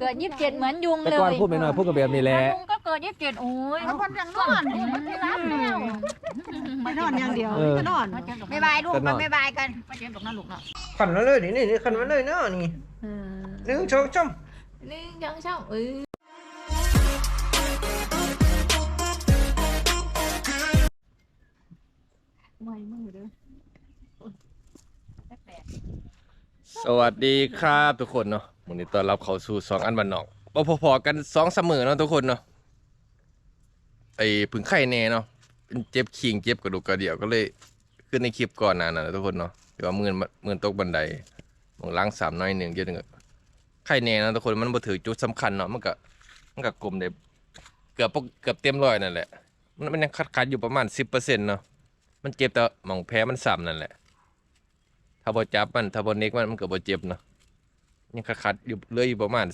เกิดยี่สิบเจ็ดเหมือนยุงแต่เลยก่อนพูดไปหน่อยพูดกับแบบนี้แหละยุงก็เกิดยี่สิบเจ็ดโอ้ยแล้วคนยังนอนอยู่มันไม่รับแล้วไม่นอนอย่างเดียวเออก็นอนบ๊ายบายลูกก็นมัอนนบ๊ายบายกันมาเจ็บตกหน้าลูกเนาะขันมาเลยนี่นี่ขันมาเลยเนาะนี่หนึ่งสองสามนี่ยังเช่าเออไม่มือเด้อสวัสดีครับทุกคนเนาะ วันนี้ต้อนรับเขาสู่สองอันบันนอกบ่พอๆกันสองเสมอเนาะทุกคนเนาะไอ้ผึ่งไข่แน่เนาะเป็นเจ็บขิงเจ็บกระดูกกระเดี่ยวก็เลยขึ้นในคลิปก่อนหนานะทุกคนเนาะที่ว่ามื่นมื่นตกบันไดมองล้างสามน้อยหนึ่งเยอะหนึ่งไข่แน่เนาะทุกคนมันบ่ถือจุดสำคัญเนาะมันก็มันก็กลมได้เกือบเกือบเต็มร้อยนั่นแหละมันมันยังคัดๆอยู่ประมาณ10%เปอร์เซ็นต์เนาะมันเจ็บแต่หมองแพ้มันซ้ำนั่นแหละถ้าบ่จับมันถ้าบ่เน็กมันมันก็บ่เจ็บเนาะ ยังคัดๆอยู่เหลืออยู่ประมาณ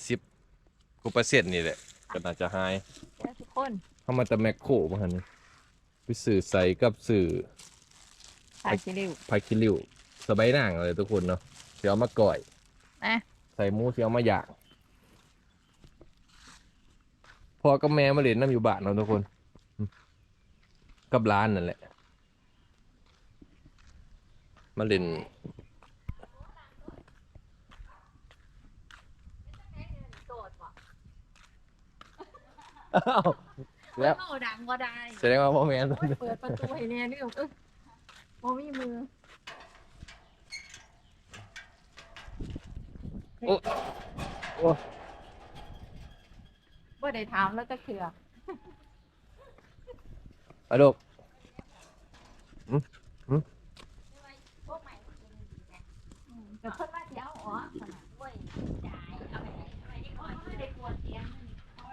10กว่าเปอร์เซ็นต์นี่แหละก็น่าจะหายแล้วทุกคนเฮามาแต่แมคโครบ่หั่นนี่ไปซื้อใส่กับซื้อถ่ายคิริวผักขี้ริ้วสบายนางเลยทุกคนเนาะสิเอามาก่อย นะใส่หมูสิเอามาย่างพ่อกับแม่มาเล่นน้ำอยู่บ้านเนาะทุกคนอืมกับร้านนั่นแหละ มาเล่น อ้าวแล้วเข้าดังก็ได้แสดงว่าพ่อแม่นเปิดประตูให้แน่นี่เออโมมีมือโอ้โอ้ว่าได้ถามแล้วก็เถื่ออะลูกแต่เพิ่นว่าสิเอาอ๋อ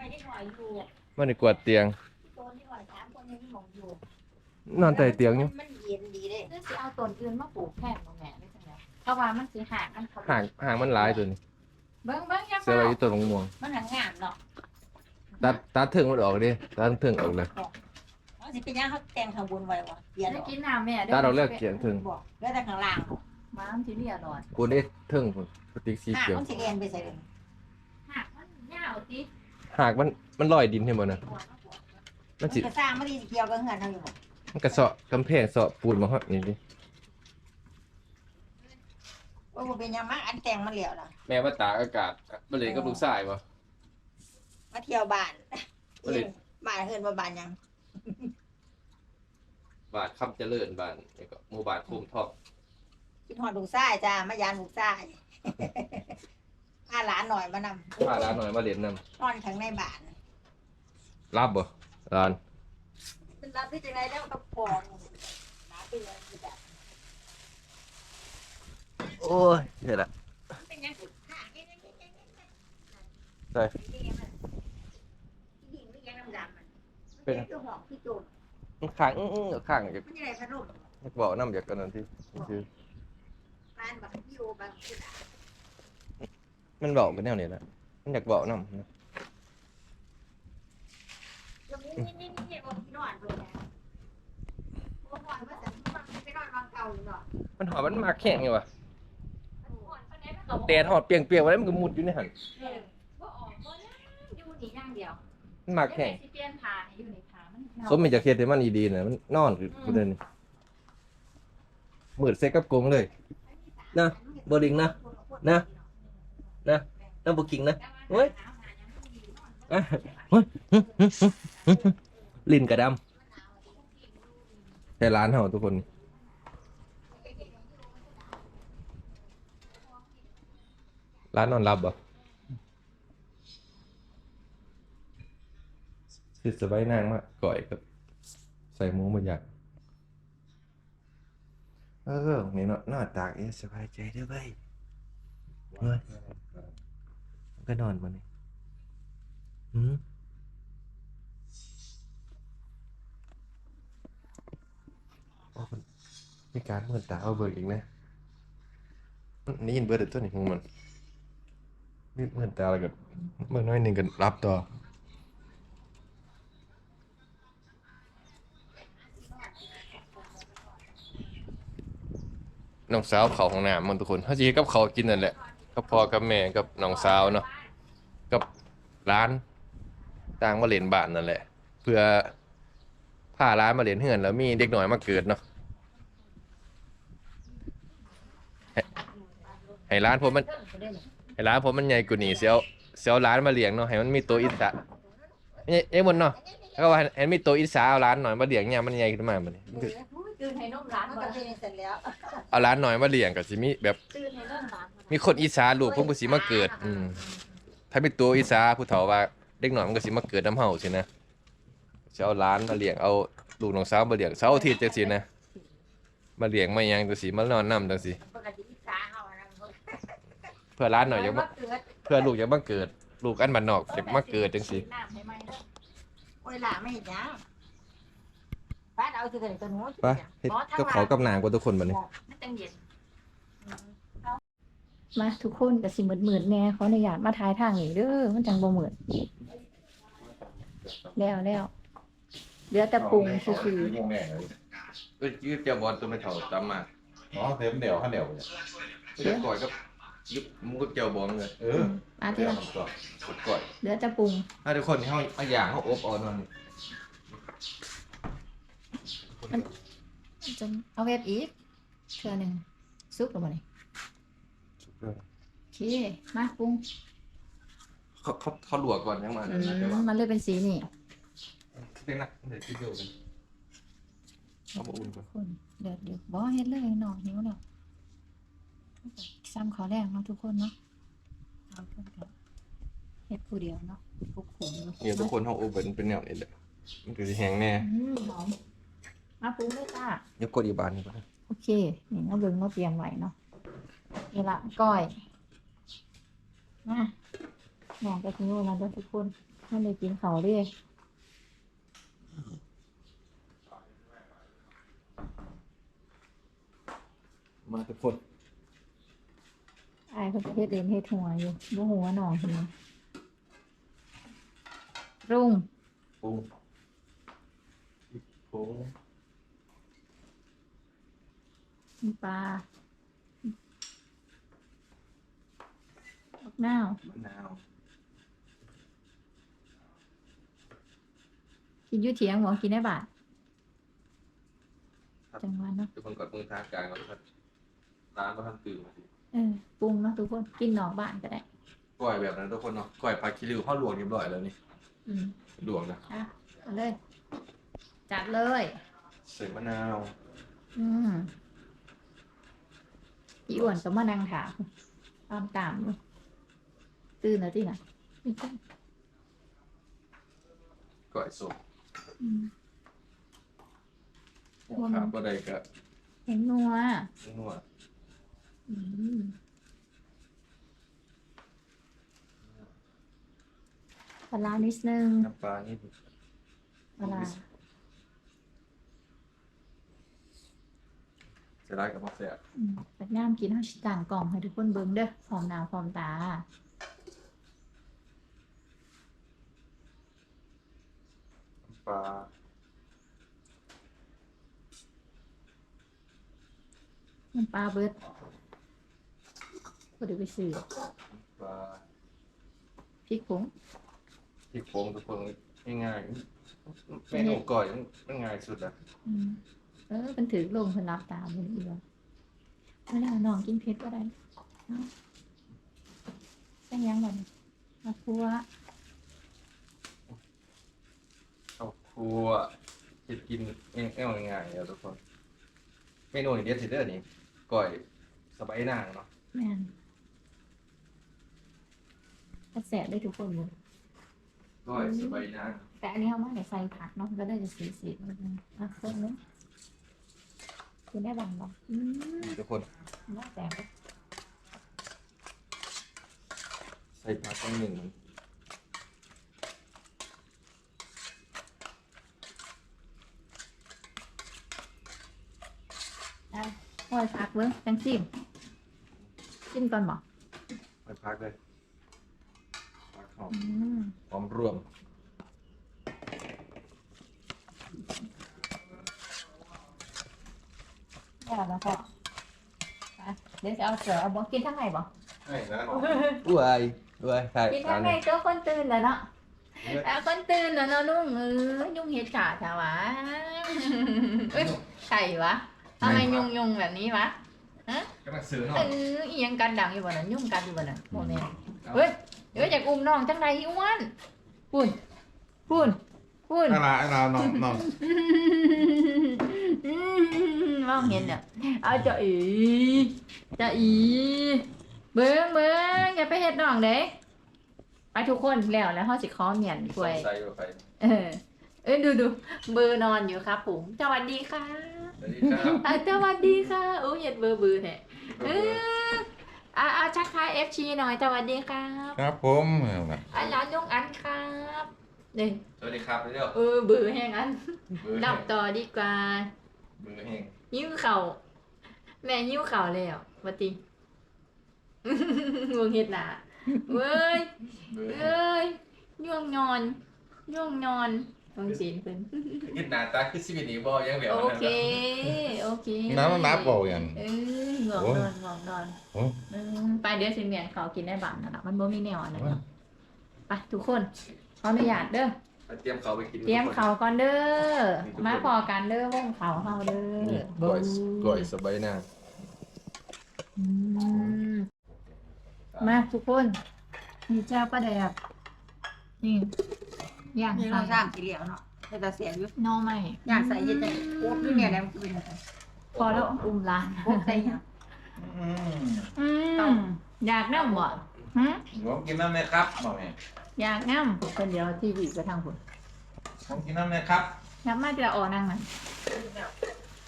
เอาไปได้ก่อนอยู่มันได้กวาดเตียงโซนที่ก่อนสามคนยังหมองอยู่นอนใต้เตียงอยู่มันเย็นดีเลยคือสิเอาต้นอื่นมาปลูกแทนบ่แม่ได้จังไดเพราะว่ามันสิหากันเขาห่างห่างมันหลายตัวนี้เบิ่งเบิ่งอย่าเสื้อเฝ้าไว้อยู่ตัวม่วงมันหังงามเนาะๆตัดตัดถึงมันออกดิตัดถึงออกเลย มันสิเป็นยังเขาแต่งข้างบนไว้วะเปลี่ยนได้กินน้ำแม่ตัดออกแล้วเขียนถึง บอกแล้วแต่ข้างล่างม้ามสิเรียนอดกูได้ถึงพุ่นสติ๊กสีหน้าเขียวมันสิเรียนไปใส่เลย หากมันยาวติ หากมันมันลอยดินให้หมดนะมันสิกระสร้างไม่ได้เกี่ยวกับเงินเขาอยู่บ่มันกระเสาะกำแพงเสาะปูนมาฮอดนี่ดิโอ้ยบ่เป็นยังมั้งอันแต่งมันเหลวล่ะแม่ว่าตากอากาศบ่เลยกับลูกชายบ่มาเที่ยวบ้านบ่ได้บ้านเฮือนบ่บ้านยังบ้านคำเจริญบ้านนี่ก็หมู่บ้านโคมทองคิดฮอดลูกชายจ้ามายานลูกชาย พาหลานหน่อยมานำพาร้านหน่อยมาเล่นนํนอนข้างในบ้านรับบ่ร้านเป็นรับที่จังไดแล้วก็ปองรับไปเลยคือแบบโอ้ยเฮ็ดละเป็นยังไงหาเงี้ยใช่ที่ยิงไม่ยังดำๆมันเป็นตัวหอกที่โจรมันข้างอื้อๆข้างอยากมันยังไงพะนุ่มอยากบอกนำอยากกันนั่นที่คือบ้านแบบพี่โอบางที่ด่า มันบอกเป็นแนวนี้แหละมันอยากบอกนำตรงนี้นี่นี่นี่โอ้ที่นอนเลยนะโอ้นอนว่าจะไปนอนวางเก่าหรือเปล่ามันหอมมันมาแข็งอยู่ว่ะมันหอนปานใดมันก็บ่แดดหอดเปรียงๆไว้แล้วมันก็มุดอยู่ในหันเออบ่ออกบ่ยังอยู่นี่อย่างเดียวมันมาแข็งเดี๋ยวแม่สิเปลี่ยนผ้าให้อยู่ในผ้ามันเน่าสมมันจะเฮ็ดให้มันดีๆน่ะมันนอนคือกูเดินนี่มืดใส่กับกรงเลย นะบ่ลิงนะ นะ นะน้ำบ่กิงนะเฮ้ยอะเฮ้ยลิ้นกระดำแต่ร้านเฮาทุกคนร้านนอนรับบ่คือสบายนางมากก่อยกับใส่หมูมันอยากเออนี่เนาะนอนตากเอ๊ะสบายใจเด้อเว้ย เฮ้ยมันก็นอนมานี่หืมโอ้มันมีการเมื่อตาเอาเบิกอีกนะนี่ยินเบิร์ดตัวนี้ของมันมีเมื่อตาแล้วก็เมื่อน้อยหนึ่งกันรับต่อน้องสาวเขาของน้ำมันทุกคนเขาจะกับเขากินนั่นแหละ กับพ่อกับแม่กับน้องสาวเนาะกับร้านต่างมาเล่นบ้านนั่นแหละ เพื่อพาร้านมาเล่นเฮือนแล้วมีเด็กหน่อยมาเกิดเนาะให้ให้ร้านผมมัน ให้ร้านผมมันใหญ่กว่านี้เสียวเสียวร้านมาเลี้ยงเนาะให้มันมีตัวอิสระเนี่ยเอ้บนเนาะแล้วก็ว่าให้มีตัวอิสระเอาร้านหน่อยมาเลี้ยงเนี่ยมันใหญ่ขึ้นมามันตื่นให้นมร้านมันบ่ก็เป็นเสร็จแล้วเอาร้านหน่อยมาเลี้ยงก็สิมีแบบ ตื่นให้นมร้าน มีคนอีสานลูกเพิ่นก็สิมาเกิด อืมถ้าเป็นตัวอีสานผู้เฒ่าว่าเด็กน้อยมันก็สิมาเกิดน้ำเฮาสินะสิเอาร้านมาเลี้ยงเอาลูกน้องสาวมาเลี้ยงเสาร์อาทิตย์จังซี่นะ มาเลี้ยงมาหยังจังซี่มานอนนำจังซี่ปกติสาเอาอะไรเพื่อร้านหน่อยอยากมาเกิดเพื่อลูกอยากมาเกิด ลูกอันบ้านนอกอยากมาเกิดจังซี่น้ำให้ไหมเด้อโอ้ยหล่ะไม่เห็นนะป้าเอาสิเกิดตัวหนูไปเฮ็ดกับเขาวกับนางกว่าทุกคนบัดนี้ มันจังเย็น มาทุกคนกับสิหมืดหมืดๆแน่ขออนุญาตมาทายทางนี้เด้อมันจังบ่หมืดแล้วแล้วเหลือแต่ปรุงซื่อเอ้ยยืดเจ้าบอลตัวไม่เท่าตามมาอ๋อเต็มเดี่ยวข้าวเดี่ยวเนี่ยเดี๋ยวก่อยกับยุบมุกบเจ้าบอลเลยเออๆมาทีเดี่ยวละมันก่อนกดก่อยเหลือแต่ปรุงถ้าทุกคนเฮาเอาอย่างเฮาอบเอานอนจนเอาเฮ็ดอีกเทื่อหนึงซุปแล้วบ่นี่ โอเค มาปรุงเขาเขาเขาลวกก่อนยังมาอืนะแต่มว่ามันเลยเป็นสีนี่เต็งนะเดี๋ยวคิดเดียวกันเอามาอุ่นก่อนคนเดือดเดือดบ่เฮ็ดเลยเนาะหิวแล้วซ้ำขอแรงเนาะทุกคนเนาะเอาเพิ่นก็เฮ็ดผู้เดียวเนาะทุกคนเนี่ยทุกคนเฮาอบเป็นเป็นแนวนี้แหละมันก็สิแห้งแน่อืมหอมมาปรุงด้วยจ้ายกกดอีกบานหนึงก่อนนะโอเค นี่เราเบิ่งเราเตรียมไว้เนาะ นี่ละก้อยมาแม่ก็ทิ้งไว้แล้วเด้อทุกคนมันได้กินเขาวเด้มาทุกคนอายเพิ่นก็เฮ็ดเองเฮ็ดหัวอยู่บ่หัวหนองเห็นไหมรุ่งปรุงปรุงน้ำปลา บักนาวมะนาวกินอยู่เถียงบ่กินได้บาทจังหวะเนาะทุกคนกดมือทางกลางก่อนครับร้านก็ทันตื่นมาสิเออปรุงเนาะทุกคนกินนอกบ้านก็ได้ก้อยแบบนั้นทุกคนเนาะก้อยปลาคิริวเฮาลวกเรียบร้อยแล้วนี่อืมลวกนะอะเอาเลย จัดเลย ใส่มะนาวอืมอีอ้วนก็มานั่งถามตามตามอยู่ ตื่นแล้วที่ไหนะนี่จ้ะก้อยสดอืมครับบ่ได้ก็เห็นนัว นัวอืมปลาร้านิดนึงน้ำปลานี่ปลาร้าใส่ร้ายกับมะเขืออืมแต่ย่ามกินเขาสิต่างกล่องให้ทุกคนเบิ่งเด้อหอมหนาวหอมตา น้ำปลาน้ำปลาเบิดก็เดี๋ยวไปซื้อน้ำปลาพริกผงพริกผงทุกคนง่ายๆเมนูก่อยมันง่ายสุดละอืมเออเป็นถือลงเพิ่นรับตามมันอีกแล้วเวลาน้องกินเผ็ดก็ได้เนาะใส่หยังก่อนมาคั่วข้าว คั่วจะกินง่ายๆแล้วทุกคน เมนูนี้เด็ดสิเด้อนี่ก่อยสบายนางเนาะแม่นกระแสได้ทุกคนเลยก่อยสบายนางแต่อันนี้เขาไม่ได้ใส่ผักเนาะก็ได้จะสีสีนิดนึงอะเครื่องนึงคือได้บางบ่อืมทุกคน น่าแต่บใส่ผักกันหนึ่ง โอ้ยผักเบิ้งจังจิ้มจิ้มก่อนบ่ไปพักเลยพักหอมอืมหอมรวมได้แล้วก็ไปเดี๋ยวจะเอาเสือเอาบ่กินทั้งไงบ่ใช่นะอุ้ยด้วยใช่กินร้าทั้นงไงนี้ตัวคนตื่นแล้วเนาะเอาคนตื่นแล้วเนาะลุงเออยุ่งเฮ็ดขาถาวะเอ้ยไข่วะ ทำไมยุงยุงแบบนี้วะกำลังซื้อเนาะเอออีหยังกันดังอยู่บ่น่ะยุ่งกันอยู่บ่น่ะโมแม่นเฮ้ยเดี๋ยวอยากอุ้มน้องจังไดอีอ้วนปุ่นปุ่นปุ่นอะไรอะไรน้องน้องมองเห็นเนี่ยเอาเจะอีเจะอีเบิ้งเบิ้งอย่าไปเฮ็ดน้องเด้ไปทุกคนแล้วแล้วเฮาสิขอเมียนถ้วยใส่ไปเออเอ้ยดูดูเบอร์นอนอยู่ครับผมสวัสดีค่ะ สวัสดีครับอะสวัสดีค่ะโอ้ยเห็นเบอร์เบอร์เนี่ยเอออะอะชักทาย FC หน่อยสวัสดีครับครับผมอันร้านยงอันครับนี่สวัสดีครับเร็วเออเบอร์แห้งอันเบอร์นับต่อดีกว่าเบอร์เฮงยิ้วเข่าแม่ยิ้วเข่าแล้ววัติงวงเห็ดหนาเว้ยเบอร์เฮงเอ้ยย่วงนอนย่วงนอน ตรงศีลเพิ่นคิดหน้าตาคือชีวิตนี้บ่ยังเหลียวโอเคโอเคน้ำน้ำบอกอย่าง เออง่วงนอนง่วงนอนโอ้เออไปเดี๋ยวสิเมียนเขากินได้บ้างนะล่ะมันบ่มีแนวอันนั้นเนาะไปทุกคนขออนุญาตเด้อเตรียมเขาไปกิน เตรียมเขาก่อนเด้อ มาพอกันเด้อวงเขาเฮาเด้อก่อยก่อยสบายหน้าอืมมาทุกคนมีเจ้าปลาแดกนี่ ย่างนี่ใส่เราสร้างสีเหลียวเนาะแต่ตาเสียอยู่หนอไม่อยากใส่เย็นแต่โอ๊บด้วยเนี่ยแล้วมันจะเป็นอะไรพอแล้วอุ้มร้านโอ๊บใส่ยังอืมอยากน้ำบ่ฮะผมกินน้ำเลยครับบอกไงอยากน้ำคนเดียวทีวีก็ทางคุณผมกินน้ำเลยครับยับมาจะอ่อนั่งนะ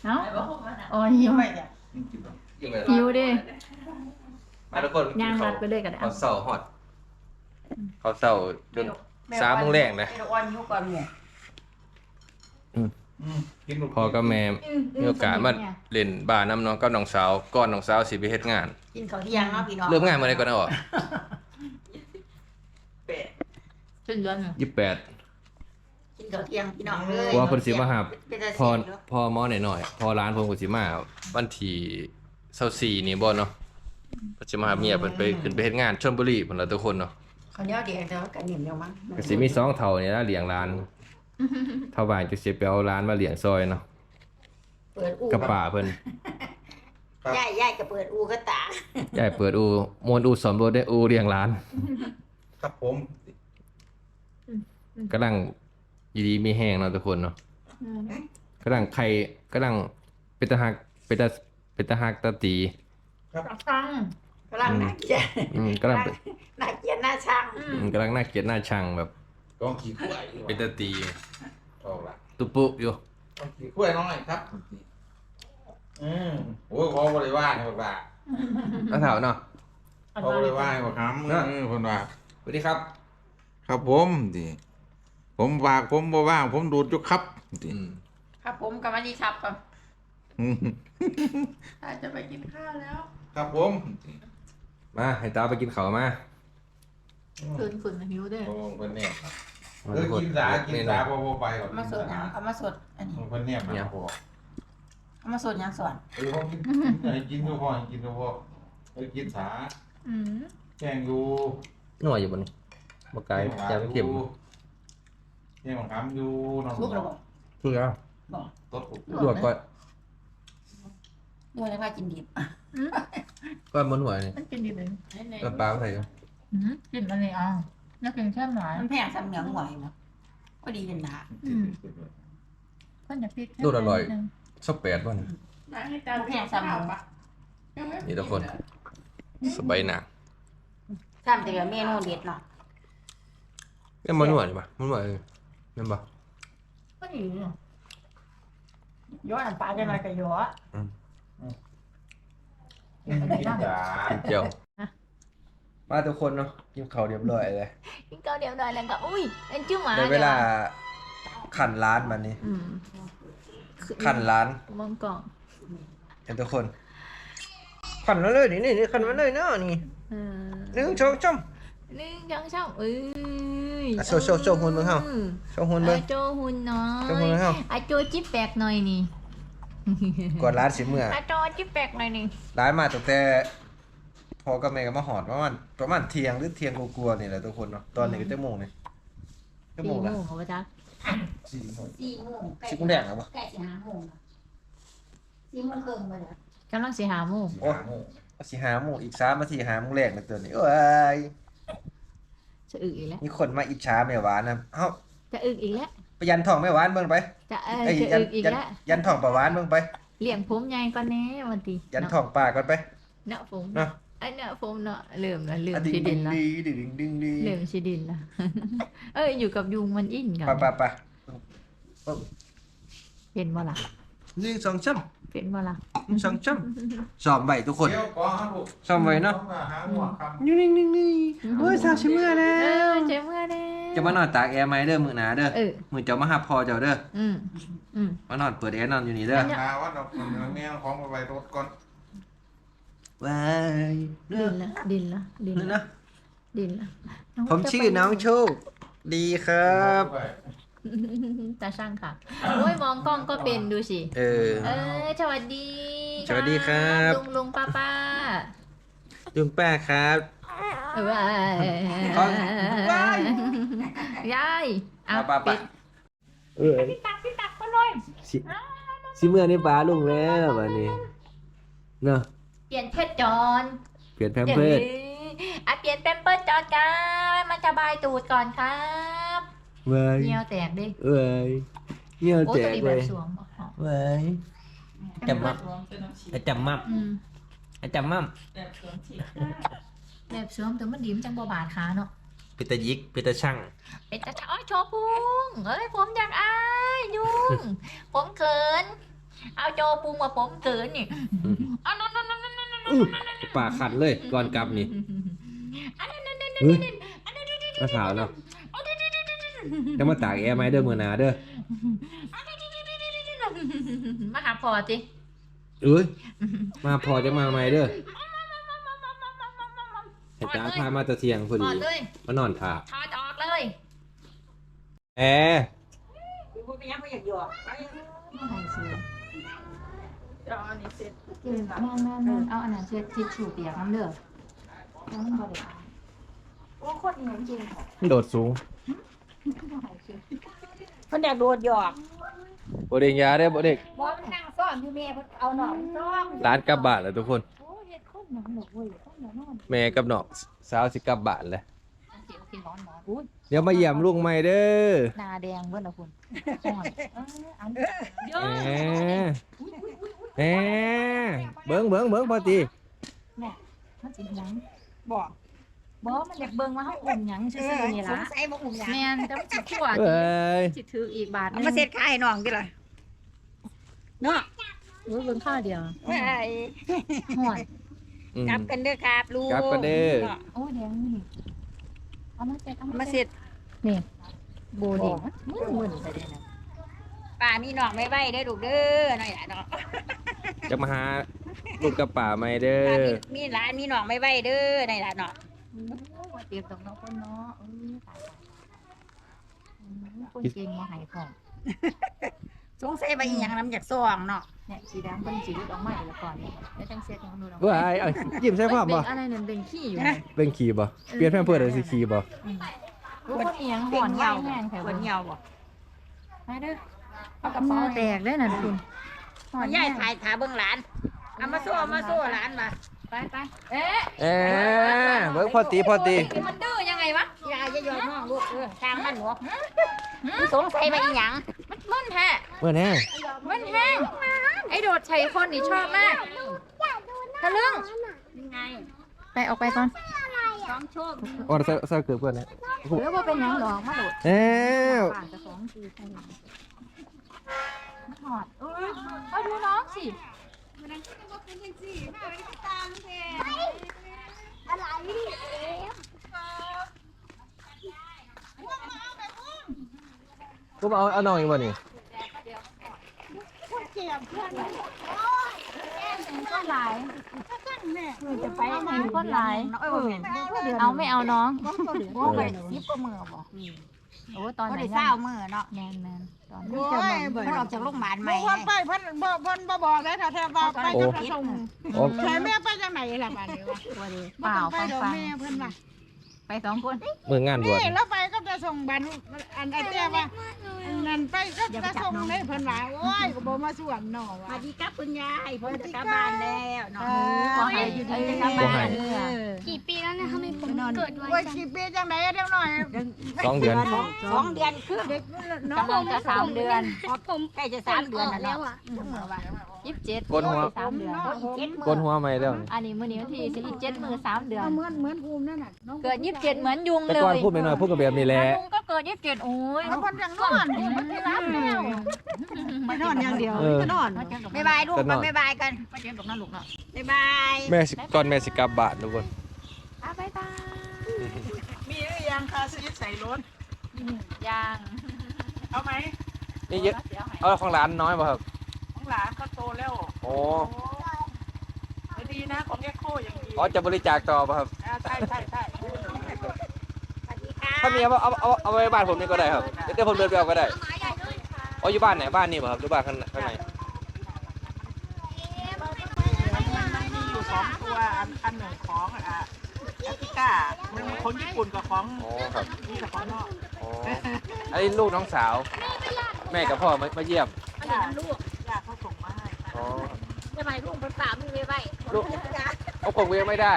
เนาะไอ้บอกว่าน่ะอ่อหิวไม่จ้ะยิ่งเลยหิวดิมาทุกคนย่างเขารัดไปเลยก็ได้เขาเศร้าฮอดเขาเศร้าจน สามโมงแรกนะไอ้ดอกอ่อนอยู่ก่อนเนี่ยกินลูกพอกับแม่มีโอกาสมาเล่นบ้านน้ำน้องกับน้องสาวก่อนน้องสาวสิไปเฮ็ดงาน กินข้าวเที่ยงเนาะพี่น้องเริ่มงานเมื่อไหร่ก่อนนะอ๋อเป็ดชุดเดือนหนึ่งยี่สิบแปดกินข้าวเที่ยงพี่น้องเลยกลัวเพิ่นสิมาหาเป็นตาพเสีอยเนาะพอหมอหน่อยๆพอร้านเพิ่นก็สิมาวันที่24นี่บ่เนาะเพิ่นสิมาหาเมียเพิ่นไปขึ้นไปเฮ็ดงานชลบุรีพุ่นล่ะทุกคนเนาะ ข้าวเหนียวเดียวเดี๋ยวกันเหนียวเดียวมั้งก็สิมีสองเท่านี่ละเลี้ยงร้านเท่าบ้านจะสิไปเอาร้านมาเลี้ยงซอยเนาะเปิดอู่กับป่าเพิ่นย่ายย่ายก็เปิดอู่ก็ตายายเปิดอูมวนอูสอมรถได้อูเลี้ยงร้าน ครับผมกำลังอยู่ดีมีแห้งเนาะทุกคนเนาะกำลังใครกำลังเป็นตาหักเป็นตาเป็นตาหักตาตีฟัง กำลังน่าเกลียดอืมกำลังเป็นน่าเกลียดน่าชังอืมกำลังน่าเกลียดน่าชังแบบกองขี้ข้วยเป็นตาตีออกละตุปุอยู่กองขี้ข้วยน้อยครับ อืมโอ้ยขอบริวารให้บอกว่าน้าเถาเนาะขอบริวารให้บอกครับเออคนว่าสวัสดีครับ ครับผมดิผมวากผมบ่ว่าง ผมดูดอยู่ครับดิอืมครับผมกับวันนี้ครับครับอืมอาจจะไปกินข้าวแล้ว ครับผม มาให้ตาไปกินข้าวมาคืนฝุ่นหิวเด้อโอ้คนเนี่ยมาเออทุกคนกินสากินสาบ่บ่ไปหรอกเอามาสดยังเอามาสด อันนี้คนเนี่ยมาพอเอามาสดยังสอนเออเขากินให้กินทุกพ่อให้กินทุกพ่อเออกินสาอืมแกงอยู่หน่วยอยู่บนบกไก่จะไม่เค็มแกงขามอยู่น้องลูกเราบอกคือแล้วตดลวกก่อนด้วยแล้วว่ากินดิบ ก่อนบนหัวนี่มันกินดีเลยก็ปลาใส่กันอืมกินอะไรอะนักกินแค่หลายมันแพงซ้ำเหนียวหน่อยเนาะก็ดีเป็นหนาเพิ่นจะพริกดูอร่อยสักแปดวันมันแพงซ้ำเหนียวนี่ทุกคนสบายหนักซ้ำแต่เมนูเด็ดเนาะนี่มันหน่วยปะมันหน่วยนั่นปะก็ดีเนาะย้อนปลาจะหน่อยก็ย้อ กินสาเจียวมาทุกคนเนาะกินข้าวเรียบร้อยเลยกินข้าวเดียวหน่อยแล้วก็อุ้ยเป็นชื่อหมาได้เวลาขันร้านมันนี่อืมขันร้านมองกล่องเห็นทุกคนขันมาเลยนี่นี่นี่ขันมาเลยเนาะนี่เออหนึ่งสองสามหนึ่งสองสามเอ้ยอะโชว์โชว์โชว์หุ่นมึงเฮาสองคนเบิ่งอะโชว์หุ่นหน่อยโชว์หุ่นเฮาอะโชว์จิ๊บแปลกหน่อยนี่ กวาดร้านสิเมื่ออะโชว์จิ๊บแปลกหน่อยนี่ร้านมาตั้งแต่พอกับแม่ก็มาหอดประมาณประมาณเที่ยงหรือเที่ยงกลัวาๆนี่แหละทุกคนเนาะตอนนี้ก็จะโมงนี่จะสี่โมงโมละงเขาปะจ๊ะสี่โมงสี่โมงใกล้สิบโมงแดงแล้วปะ ใกล้สิห้าโมงสี่โมงครึ่งไปเลยกำลังสีหาโมงโอ้สิหาโมงอีกสามนาทีหาโมงแรกนะตัวนี้โอ้ยจะอึอีกแล้วมีคนมาอิจฉาแม่หวานนะเอ้าจะอึอีกแล้ว ไปยันทองแม่หวานเบิ่งไปจะเออเอ้ยจะยันอึอีกยันแล้วยันทองปลาหวานเบิ่งไป เลี้ยงผมใหญ่ก่อนแน่วันทียันทองปลาก่อนไป เนาะผมเนาะ ไอ้เนาะผมเนาะเริ่มแล้วเริ่มอะดิ่งชีดิดิ่นงละดีดิ่งดิ่งดิ่งดีเริ่มชีดินละ เอ้ยอยู่กับยุงมันอินกันไปไปไปเป็นบ่ล่ะ หนึ่งสองช้ำเป็นบ่ล่ะหนึ่งสองช้ำสอบใบทุกคน เดี๋ยวขอหาลูกสอบใบเนาะหาหัวคำอยู่นิ่งๆนี่เฮ้ยสาวชิเมื่อแล้เอวอเจ็บเมื่อแน่จะมานอนตากแอร์ไหมเด้อมื้อหนาเด้อเออมื้อเจ้ามาหาพ่อเจ้าเด้ออืมอืม มานอนเปิดแอร์นอนอยู่นี่เด้อหาว่าเราแม่ของไปรถก่อน ว้ายเด้ดิอนละดินละดินนี่ละนะดินละผมชื่อน้องโชค ดีครับ ตาช่างค่ะโอ้ยมองกล้องก็เป็นดูสิเออ เออสวัสดีสวัสดีครับ ลุงลุงป้าป้าลุงป้าครับเออว้ายเอาว้ายยายเอาป้าป้าปิดเออพี่ตักพี่ตักมาหน่อยสิสิเมื่อนี่ป้าลุงแล้วบัดนี้เนาะเปลี่ยนเพชรจอนเปลี่ยนแพมเพิร์ดอะเปลี่ยนแพมเพิร์ดจอนกันมาสบายตูดก่อนครับ เว้ยเงี้ยวแตกดิเว้ยเงี้ยวโอ้แจตัวกนี้เลแบบยสวมบ่หอมเว้ยจำมั่มจำมั่มอืมจำมั่มแบบสวมแต่มันดีมนจังบ่บาดขาเนาะปิตายิกปิตาช่างเป็นตาช้อยโชว์พุงเอ้ยผมอยากอายยุงผมเขิน เอาโจพุงมาผมเขินนี่เอานอนนอนนอนนอนนอนอื้อปากขัดเลยก่อนกลับนี่อันนั้นนั่นนั่นเฮ้ยอันนั้นนั่นนั่นมาถาวเนาะ จะมาตากแอร์ไหมเด้อมือหนาเด้อมาหาพอจิเอ้ยมาพอจะมาไหมเด้อเห็นจ้าพามาแตะเทียงพอถดีอดเลยมานอนถาถอดออกเลยแอร์พูดไปยังไม่อยากหยอกจะเอาอันนี้เสร็จแม่แม่แม่เอาอันนั้นเช็ดทิชชู่เปียกน้ำเด้อน้ำบ่ได้โอ้คนเหมือนจริงโดดสูง คนอยากโดดหยอกบ่เด็กยาเด้อบ่เด็กบอสนั่งซ่อนอยู่แม่เพิ่นเอาหนอนซ่อนร้านกลับบ้านแล้วทุกคน โอ้เฮ็ดคนหนังหนกเว้ยคนหนังนอนแม่กับน้องสาวสิกลับบ้านแล้วโอเคโอเคร้อนร้อนอุ้ยเดี๋ยวมาเยี่ยมลุงใหม่เด้อหน้าแดงเบิ่นนะคุณร้อนเอออันแหมแหมเบิ่งเบิ่งเบิ่งพอดีมันสิหยังบอก บ่มันอยากเบิ่งว่าเฮาอุ่มหยังซื่อๆนี่สล่ะงสัยบ่อุ่มหยังแม่นแต่มันสิทั่วเอ้ยสิถืออีกบาทหนึเอางมาเสร็จขายให้น้องดิล่ะเนาะอุ้ยเบิ่งข้าวเดียวไอ้ห่อนอืม กลับกันเด้อครับลูกกลับกันเด้อโอ้ยแดงนี่เอามาเสร็จเอาเอามามาเสเสร็ร็จจโบเด็กมึนๆไปเลยนะป้ามีน้องไม่ไหวเด้อลูกเด้อหน่อยล่ะเนาะจะมาหาลูกกับป่าใหม่เด้อป้ามีมีหลานมีน้องไม่ไหวเด้อหน่อยล่ะเนาะ เตรียมตรงน้องคนเนาะเออตายๆอืมคนเก่งมาใหายของสงสัยว่าอีหยังน้ำจากซองเนาะเนี่ยสีดำเป็นสีรุดออกมาเดี๋ยวก่อนเนี่ยแล้วจังเซ็ตของหนูเนาะว้ายเอายิ้มใส่ภาพบ่เอ้ยเบ่งอะไรเนี่ยเป็นขี้อยู่เนี่ยเป็นขี่บ่เปลี่ยนแพมเพิร์ดเลยสิขี่บ่รู้คนเอียงหเหี่อวนเหี่ยายววแห้งแถวปวดเหี่ยวบ่ไปเด้อเอากระเป๋าแตกได้น่ะคุณหอนยายถ่ายถาเบิ่งหลานเอามาสู้เอามาสู้หลานมา ไปไปเอ๊ะเอ๊ะเบิ่งพอตีพอตีมันดื้อยังไงวะยายจะยอมน้องลูกเออทางมันหนูมันสงสัยว่าอีหยังมันมันแฮะเมื่อแน่มันแห้งไอ้โดดชัยคนนี่ชอบมากทะลึ่งยังไงไปออกไปก่อนสองโชคอ๋อใส่ใส่เกือบเพื่อนนะหรือว่าเป็นหยังหรอกมาโดดเอ้วป่าจะสองทีใช่ไหมถอดเออเอาดูน้องสิ กูมาเอาเอาน้องอีกบ่นี่ก็หลายจะไปเห็นคนหลายเออเห็นก็เดือนเอาไม่เอาน้องยยิบก็มือบ่ โอ้ตอนก็ไหนได้เศร้ามือเนาะแมนแมนตอนโอ้ยเพิ่นออกจากโรงพยาบาลใหม่เพิ่นไปเพิ่นบ่เพิ่นบ่บอกได้ถ้าแท้ว่าไปกับพระสงฆ์โอ้ใช่แม่ไปจังไหนล่ะบัดนี้วะตัวดีบ่เปล่าต้องไปฟังดอกฟังแม่เพิ่นว่า ไปสองคนมืองานบวชนี่แล้วไปก็จะส่งบันอันไอ้เตี้ยว่าอันนั่นไปก็จะส่งได้เพิ่นว่าโอ้ยก็บ่มาส่วนเนาะสว่า วัสดีครับคุณยายเพิ่นจะกลับบ้านแล้วเนาะก็ให้อยู่ดีจะกลับบ้านเออกี่ปีแล้วเนี่ยทำไมผมเกิดไวโอ้ยจังกี่ปีจังไดเดี๋ยวหน่อยสองเดือน สองเดือนคือเด็กน้องกำลังจะสามเดือน ผมใกล้จะสามเดือนแล้แล้ววอะ ยี่สิบเจ็ดกดหัว สามเดือนเจ็ดมืกนหัวไม่แล้วนี่อันนี้มื้อนี้วันที่สิบเจ็ดมือสามเดือน เหมือนเหมือนภูมินั่นน่ะน้องเกิดยี่สิบเจ็ดเหมือนยุงแต่เลยก่อนพูดไปหน่อยพูดกับแบบนี้แหละยุงก็เกิดยี่สิบเจ็ดโอ้ยแล้วเพิ่นจังนอนมันสิรับแล้วไปนอนอย่างเดียวเออก็นอนบ๊ายบายลูกจะนกัอนนบ๊ายบายกันไปเจอกับน้าลูกเนาะบ๊ายบายแม่สิก่อนแม่สิกลับบ้านทุกคนอะบ๊ายบายมีหรือยังคาซีใส่รถยังเอาไหมนี่เยอะเอาของร้านน้อยป่ะครับของ หลานเขาโตแล้วโอ้ดีนะของแยกโคอย่างดีอ๋อจะบริจาคต่อป่ะครับ อ่าใช่ใช่ใช่สวัสดีค่ะถ้ามีเอาเอาเอาเอาไว้บ้านผมนี่ก็ได้ครับเดี๋ยวผมเดินไปเอาก็ได้อ๋ออยู่บ้านไหนบ้านนี่ป่ะครับหรือบ้านข้างข้างในมันมีอยู่สองตัวอันอันหนึ่งของอะแอฟริกามันมีของญี่ปุ่นกับของอ๋อครับนี่กับของนอกอ๋อไอ้ลูกน้องสาว แม่กับพ่อมามาเยี่ยม อันนี้ลูกญาติเขาส่งมาให้ อ๋อ บ๊ายบายลูกเป็นป่ามือบ๊ายบายลูก เอาผมก็ยังไม่ได้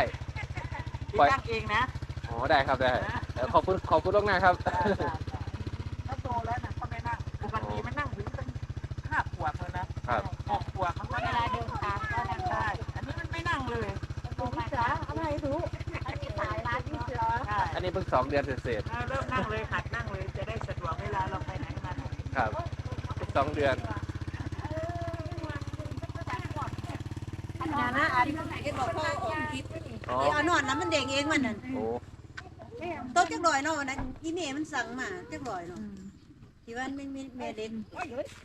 ที่ตั้งเองนะอ๋อได้ครับได้เออขอบคุณขอบคุณล่วงหน้าครับเขาโตแล้วนะเขาไม่นั่งปกติมันนั่งถึงตั้งห้าขวบเลยนะครับ หกขวบเขาก็เวนั่งลาเดินทางก็นั่งได้ อันนี้มันไม่นั่งเลยดูพี่เสืออะไรรู้อันนี้สายร้านพี่เสือใช่อันนี้เพิ่งสองเดือนเสร็จเริ่มนั่งเลยหัดนั่งเลยจะได้สะดวกเวลาเราไปไหนมาไหนๆครับสองเดือน นะนะอันนี้เห็นบอกพ่ออมคิดอ๋อเอานอนน้ำมันเด้งเองมันนั่นโอ้โต๊ะจักหน่อยเนาะวันนั้นอีเมมันสั่งมาจักหน่อยเนาะที่ว่าไม่ไม่แม่เด็ก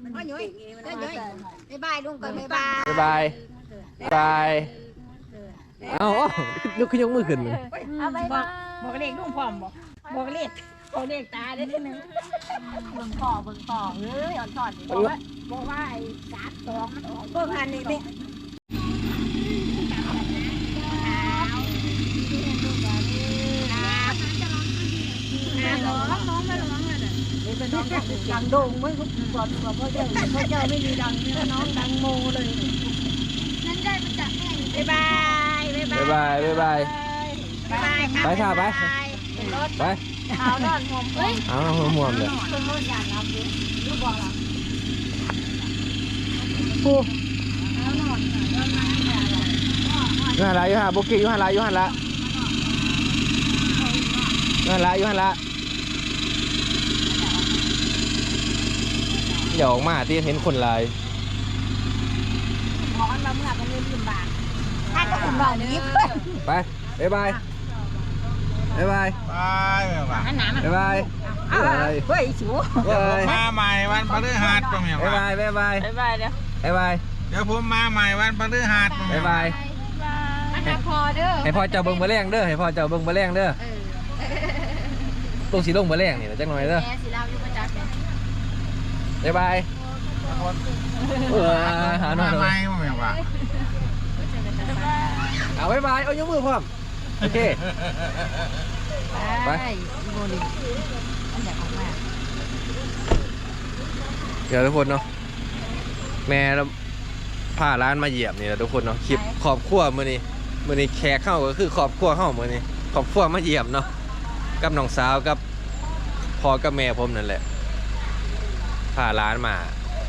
มันเด้งเองมันก็มาเยอะใส่บ๊ายบายลุงก่อนบ๊ายบายบ๊ายบายบ๊ายบายเอ้านึกขึ้นยกมือขึ้นเลยเอาบ๊ายบายบอกเลขลุงพร้อมบอกบอกเลขบอกเลขตาได้นิดนึงเบิ่งต่อเบิ่งต่อเอ้ยอ่อนสอนดิบอกว่าบอกว่าไอ้สามสองมันออกเบิ่งหันนี่แม่ ดังโด่งไม่ทุกคนบอกพ่อเจ้าพ่อเจ้าไม่มีดังนี่น้องดังโมเลยนั่นได้มาจากแม่บ๊ายบายบ๊ายบายบ๊ายบายบ๊ายบายบ๊ายบายครับไปค่ะไปไปเอานอนผมเอ้ยเอาหัวหมวมเลยเพิ่งรู้อย่างน้ำดิรู้บอกหรอยูฮันละยูฮันบุกกี้ยูฮันละยูฮันละยูฮันละยูฮันละ เดี๋ยวออกมาที่เห็นคนหลายหมอมันมาเมื่อกันเลยลืมบางถ้าก็คุณบอกนี้ไปบ๊ายบายบ๊ายบายไปไม่ว่าอันหนามันบ๊ายบายบ๊ายบายเฮ้ยสูบ๊ายบายมาใหม่วันพฤหัสก็ไม่บ๊ายว่าบายบ๊ายบายบ๊ายบายเดี๋ยวบ๊ายบายเดี๋ยวผมมาใหม่วันพฤหัสก็ไม่บ๊ายว่าบายมันจะพอเด้อให้พ่อเจ้าเบิ่งแมลงเด้อให้พ่อเจ้าเบิ่งแมลงเด้อตรงสีลงแมลงนี่จักหน่อยเด้อ บ๊ายบายเออหาหน่อมายหใหน่ม่อยก็ไม่ว่าเอาบ๊ายบายเอายกมือพร้อมโอเคไปโบลิอันอยากออกมาเดี๋ยวทุกคนเนาะแม่เราพาร้านมาเหยียบนี่แหละทุกคนเนาะคลิปขอบครัวมื้อนี้มื้อนี้แขกเข้าก็คือขอบครัวเข้ามื้อนี้ขอบครัวมาเหยียบเนาะกับน้องสาวกับพ่อกับแม่ผมนั่นแหละพาร้านมา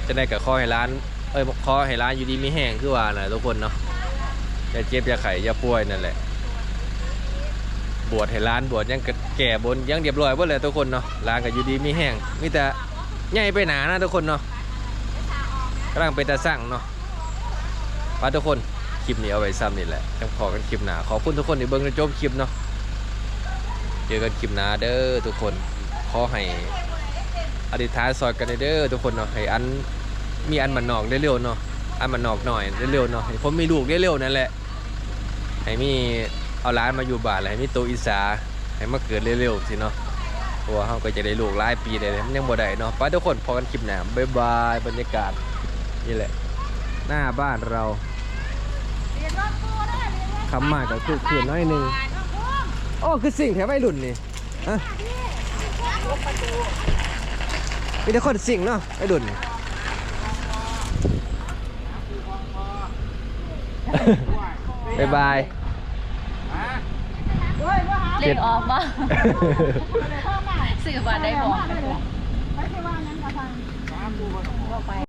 จะได้กับข้อให้ร้าน เอ้ยข้อให้ร้านอยู่ดีมีแห้งคือว่าน่ะทุกคนเนาะอย่าเจ็บอย่าไข้อย่าป่วยนั่นแหละ บวชให้ร้านบวชยังแก่บนยังเรียบร้อยหมดเลยทุกคนเนาะร้านก็อยู่ดีมีแห้งมีแต่ใหญ่ไปหนานะทุกคนเนาะกำลังเป็นตาสั่งเนาะไปทุกคนคลิปนี้เอาไว้ซ้ำนี่แหละจังขอกันคลิปหนาขอบคุณทุกคนที่เบิ่งจนจบคลิปเนาะเจอกันคลิปหนาเด้อทุกคนขอให้ อธิษฐานสอดกันเด้อทุกคนเนาะให้อันมีอันมันนอกได้เร็วเนาะอันมันนอกหน่อยได้เร็วเนาะให้ผมมีลูกได้เร็วนั่นแหละให้มีเอาร้านมาอยู่บ้านแล้วให้มีโตะอีสาให้มาเกิดเร็วๆสิเนาะเพราะว่าเราก็จะได้ลูกหลายปีได้เลยมันยังบ่ได้เนาะไปทุกคนพอกันคลิปหน้าบ๊ายบายบรรยากาศนี่แหละ หน้าบ้านเราคำมากก็คือคืนน้อยหนึงโอ้คือสิ่งแถววัยรุ่นนี่ฮะ มีแต่คนสิ่งเนาะวัยรุ่นบ๊ายบายเล่นออกมาสื่อบัตรได้บอก